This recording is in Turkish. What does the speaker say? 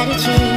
attitude.